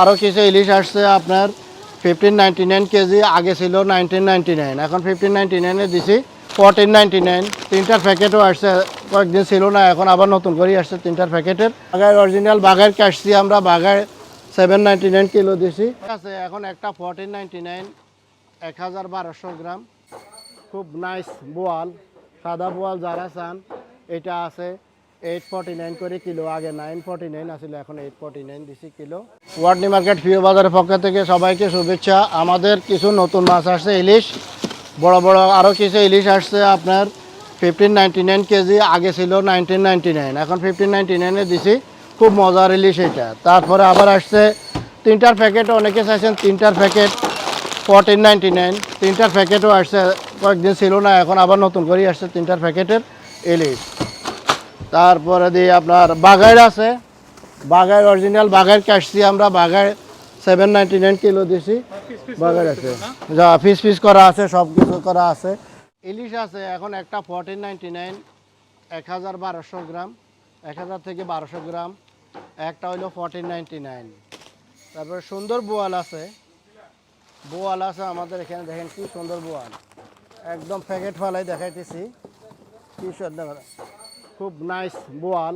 আরও কিছু ইলিশ আসছে আপনার ফিফটিন নাইনটি নাইন কেজি, আগে ছিল নাইনটিন নাইনটি নাইন এখন ফিফটিন নাইনটি নাইনে দিছি ফোরটিন নাইনটি নাইন তিনটার প্যাকেটও আসছে, কয়েকদিন ছিল না, এখন আবার নতুন করেই আসছে তিনটার প্যাকেটের। বাঘায় অরিজিনাল বাঘায় কাটছি আমরা, বাঘায় সেভেন নাইনটি নাইন কিলো দিছি। ঠিক আছে, এখন একটা ফোরটিন নাইনটি নাইন এক হাজার বারোশো গ্রাম। খুব নাইস বোয়াল, সাদা বোয়াল যারা চান, এটা আছে। এইট ফর্টি নাইন করে কিলো, আগে নাইন ফর্টি নাইন আসলে এখন এইট ফর্টি নাইন দিছি কিলো। ওয়ার্ডনি মার্কেট প্রিয় বাজারের পক্ষ থেকে সবাইকে শুভেচ্ছা। আমাদের কিছু নতুন মাছ আসছে, ইলিশ। বড় বড় আরও কিছু ইলিশ আসছে আপনার। ফিফটিন নাইনটি নাইন কেজি, আগে ছিল নাইনটিন নাইনটি নাইন এখন ফিফটিন নাইনটি নাইনে দিছি। খুব মজার ইলিশ এটা। তারপরে আবার আসছে, তিনটার প্যাকেট, অনেকে চাইছেন তিনটার প্যাকেট ফোরটিন নাইনটি নাইন তিনটার প্যাকেটও আসছে, কয়েকদিন ছিল না, এখন আবার নতুন করেই আসছে তিনটার প্যাকেটের ইলিশ। তারপরে দিয়ে আপনার বাঘাইর আছে। বাঘাইর অরিজিনাল বাঘাইর কাটছি আমরা বাঘাই সেভেন নাইনটি নাইন কিলো দিছি। বাঘাইর আছে। যা ফিস ফিস করা আছে সব কিছু করা আছে। ইলিশ আছে, এখন একটা ফোরটিন নাইনটি নাইন এক হাজার বারোশো গ্রাম, এক হাজার থেকে বারোশো গ্রাম, একটা হইল ফোরটিন নাইনটি নাইন তারপরে সুন্দর বোয়াল আছে। বোয়াল আছে আমাদের এখানে, দেখেন কি সুন্দর বোয়াল। একদম প্যাকেট ফালাই দেখাইতেছি। কি সুন্দর। খুব নাইস বোয়াল,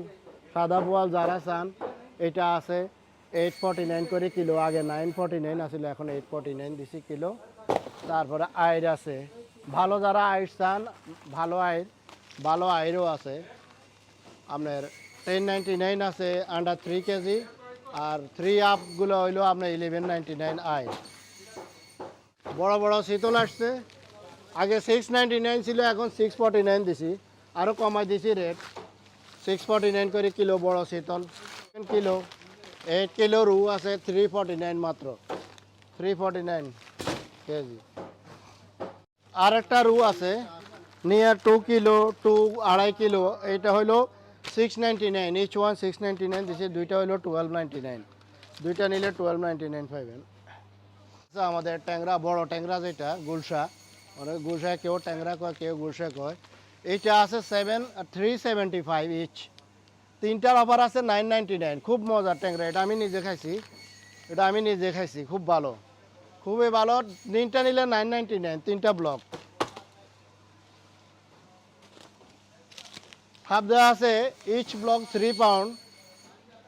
সাদা বোয়াল যারা চান, এটা আছে এইট ফর্টি নাইন করে কিলো, আগে নাইন ফর্টি নাইন আসলে এখন এইট ফর্টি নাইন দিছি কিলো। তারপরে আয়ের আছে। ভালো যারা আয়ের চান, ভালো আয়ের ভালো আয়েরও আছে। আপনার টেন নাইনটি নাইন আছে আন্ডার থ্রি কেজি আর থ্রি আপগুলো হইল আপনার ইলেভেন নাইনটি নাইন আয় বড় বড় শীতল আসছে। আগে সিক্স নাইনটি নাইন ছিল, এখন সিক্স ফর্টি নাইন দিছি। আরও কমাই দিছি রেট সিক্স ফর্টি নাইন করে কিলো বড় শীতল। কিলো। এইট কিলো রু আছে থ্রি ফর্টি নাইন মাত্র। Three forty nine KG. আর একটা রু আছে নিয়ার টু কিলো টু আড়াই কিলো। এইটা হলো six ninety nine each one six ninety nine দিছে দুইটা হলো টুয়েলভ নাইনটি নাইন দুইটা নিলে টুয়েলভ নাইনটি নাইন পাইবেন আচ্ছা, আমাদের ট্যাংরা বড় ট্যাংরা যেটা গুলশা। অনেক গুলশা কেউ ট্যাংরা কয় কেউ গুলশা কয়। এইটা আছে seven three seventy five each তিনটার অফার আছে নাইন নাইনটি নাইন খুব মজার ট্যাংরা, এটা আমি নিজে খাইছি। এটা আমি নিজে খাইছি, খুব ভালো। খুবই ভালো, তিনটা নিলে নাইন নাইনটি নাইন তিনটা ব্লক হাফ দেওয়া আছে each block three pound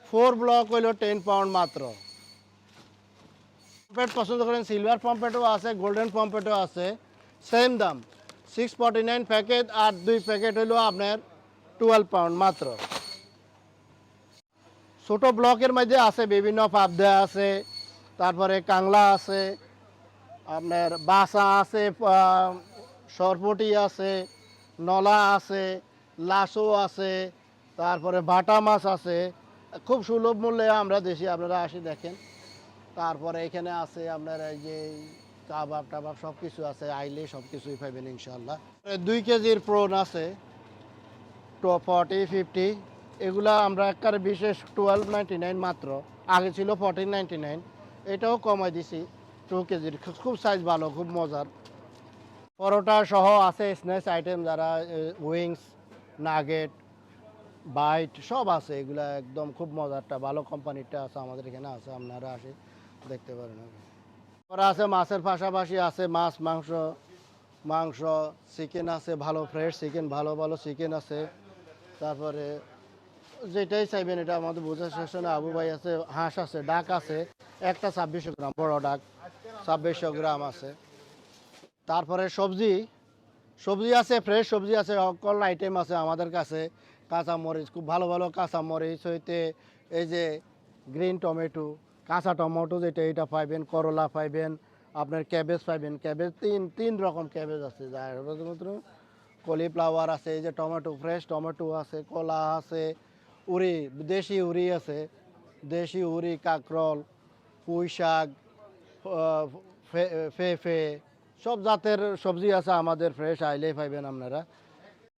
four block হইল টেন পাউন্ড মাত্র। পম্পেট পছন্দ করেন সিলভার পম্পেটও আছে গোল্ডেন পম্পেটও আছে। সেম দাম। সিক্স ফর্টি নাইন প্যাকেট আর দুই প্যাকেট হলো আপনার টুয়েলভ পাউন্ড মাত্র। ছোট ব্লকের মধ্যে আছে, বিভিন্ন পাবদা আছে, তারপরে কাংলা আছে, আপনার বাসা আছে সরপটি আছে, নলা আছে লাসো আছে, তারপরে বাটা মাছ আছে। খুব সুলভ মূল্যে আমরা দেশি, আপনারা আসি দেখেন। তারপরে এখানে আছে আপনার এই যে কাবাব টাবাব সব কিছু আছে, আইলে সব কিছুই ইনশাল্লাহ দুই কেজির প্রোন আছে ফর্টি, ফিফটি। এগুলা আমরা একবারে বিশেষ টুয়েলভ নাইনটি নাইন মাত্র। আগে ছিল ফোরটিন নাইনটি নাইন, এটাও কমাই দিছি টু কেজির। খুব সাইজ ভালো, খুব মজার। পরোটা সহ আছে স্ন্যাক্স আইটেম যারা উইংস নাগেট বাইট সব আছে। এগুলা একদম খুব মজারটা, ভালো কোম্পানিটা আছে, আমাদের এখানে আছে, আপনারা আসে দেখতে পারেন। তারপরে আছে মাছের পাশাপাশি আছে মাছ, মাংস মাংস চিকেন আছে, ভালো ফ্রেশ চিকেন ভালো ভালো চিকেন আছে। তারপরে যেটাই চাইবেন এটা আমাদের বোঝা সেকশনে আবু ভাই আছে, হাঁস আছে, ডাক আছে। একটা ছাব্বিশশো গ্রাম, বড় ডাক, ছাব্বিশশো গ্রাম আছে। তারপরে সবজি সবজি আছে ফ্রেশ সবজি আছে, সকল আইটেম আছে আমাদের কাছে। কাঁচা মরিচ খুব ভালো ভালো কাঁচামরিচ হইতে এই যে গ্রিন টমেটো কাঁচা টমেটো যেটা, এটা পাইবেন, করলা পাইবেন, আপনার ক্যাবেজ পাইবেন, ক্যাবেজ, তিন তিন রকম ক্যাবেজ আছে। যার কলিফ্লাওয়ার আছে, এই যে টমেটো, ফ্রেশ টমেটো আছে, কলা আছে উড়ি দেশি উড়ি আছে, দেশি উড়ি কাকরল পুঁই শাক ফে ফে, সব জাতের সবজি আছে আমাদের ফ্রেশ, আইলেই পাইবেন আপনারা।